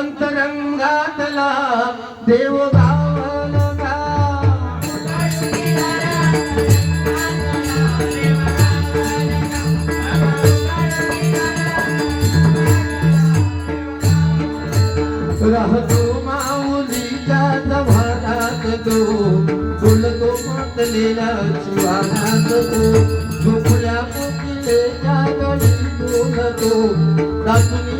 अंतरंगातला देव गावला राहतो माऊलीच्या जव्हारात तो. बोलतो मातलेला शिवानात तो. झोपल्या कोकिलेच्या गडी बोलतो. दातुनी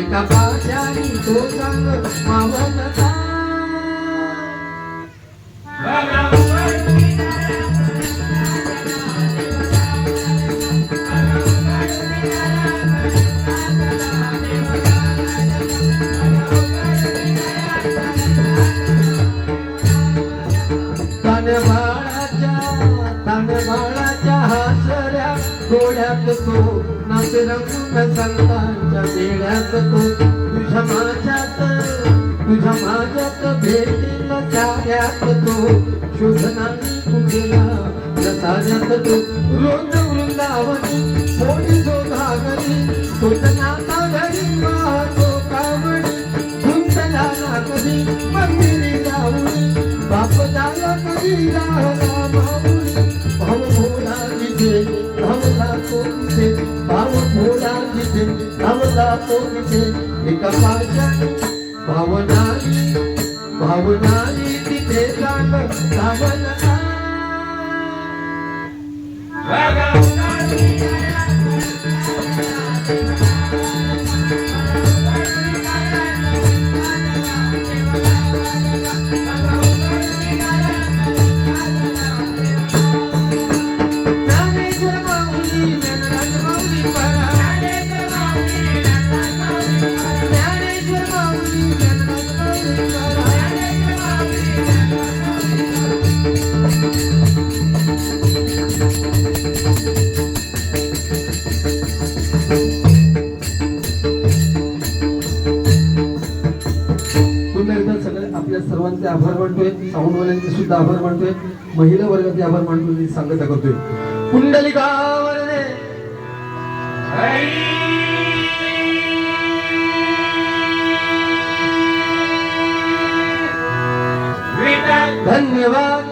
एका पाशानी तो सांग मावलता डोळ्यात तो नाच रंगून संतांच्या बेड्यात तो. तुझ्या माझ्यात तुझ्या माझ्यात भेटील चाऱ्यात तो. शोधनानी कुंडीला प्रसादात तो. रोज वृंदावनी मोठी जो घागरी घरी वाहतो कावडी गुंतला ना कधी मंदिरी बाप कधी राहला तो तिथे भाऊ भोला तिथे धावला तो तिथे एका पाशाने भावनाली भावनाली तिथे जाग धावला सर्वांचे आभार मानतोय. साऊंडवाल्यांचे सुद्धा आभार मानतोय. महिला वर्गाचे आभार मानतोय मी सांगता करतोय. कुंडलिका धन्यवाद.